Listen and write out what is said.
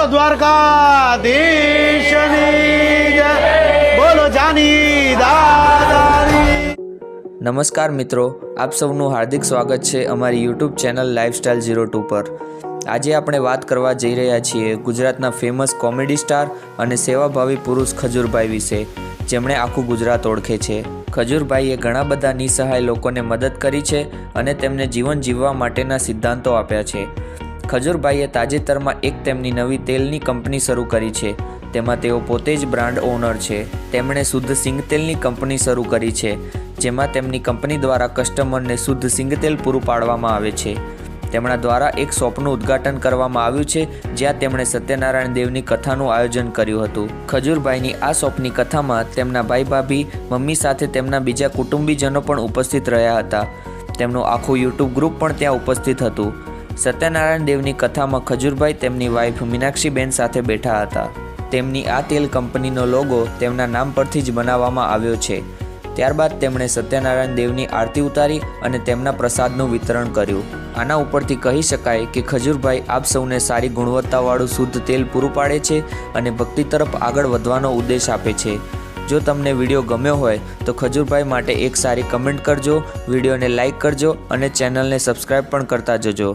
બોલો દ્વારકાધીશની બોલો જાની દાદાની. નમસ્કાર મિત્રો, આપ સૌનું હાર્દિક સ્વાગત છે અમારી YouTube channel lifestyle zero two પર. આજે આપણે વાત કરવા જઈ રહ્યા છીએ ગુજરાતના ફેમસ કોમેડી સ્ટાર અને સેવાભાવી પુરુષ ખજૂરભાઈ વિશે, જેમણે આખું ગુજરાત ઓળખે છે. ખજૂરભાઈએ ઘણા બધા નિસહાય લોકોને મદદ કરી છે અને તેમને જીવન જીવવા માટેના સિદ્ધાંતો આપ્યા છે. ખજૂરભાઈએ તાજેતરમાં એક તેમની નવી તેલની કંપની શરૂ કરી છે. તેમાં તેઓ પોતે જ બ્રાન્ડ ઓનર છે. તેમણે શુદ્ધ સિંગતેલની કંપની શરૂ કરી છે, જેમાં તેમની કંપની દ્વારા કસ્ટમરને શુદ્ધ સિંગતેલ પૂરું પાડવામાં આવે છે. તેમના દ્વારા એક શોપનું ઉદ્ઘાટન કરવામાં આવ્યું છે, જ્યાં તેમણે સત્યનારાયણ દેવની કથાનું આયોજન કર્યું હતું. ખજૂરભાઈની આ શોપની કથામાં તેમના ભાઈ ભાભી, મમ્મી સાથે તેમના બીજા કુટુંબીજનો પણ ઉપસ્થિત રહ્યા હતા. તેમનું આખું યુટ્યુબ ગ્રુપ પણ ત્યાં ઉપસ્થિત હતું. સત્યનારાયણ દેવની કથામાં ખજૂરભાઈ તેમની વાઇફ મીનાક્ષીબેન સાથે બેઠા હતા. તેમની આ તેલ કંપનીનો લોગો તેમના નામ પરથી જ બનાવવામાં આવ્યો છે. ત્યારબાદ તેમણે સત્યનારાયણ દેવની આરતી ઉતારી અને તેમના પ્રસાદનું વિતરણ કર્યું. આના ઉપરથી કહી શકાય કે ખજૂરભાઈ આપ સૌને સારી ગુણવત્તાવાળું શુદ્ધ તેલ પૂરું પાડે છે અને ભક્તિ તરફ આગળ વધવાનો ઉદ્દેશ આપે છે. જો તમને વીડિયો ગમ્યો હોય તો ખજૂરભાઈ માટે એક સારી કમેન્ટ કરજો, વિડીયોને લાઇક કરજો અને ચેનલને સબસ્ક્રાઈબ પણ કરતા જજો.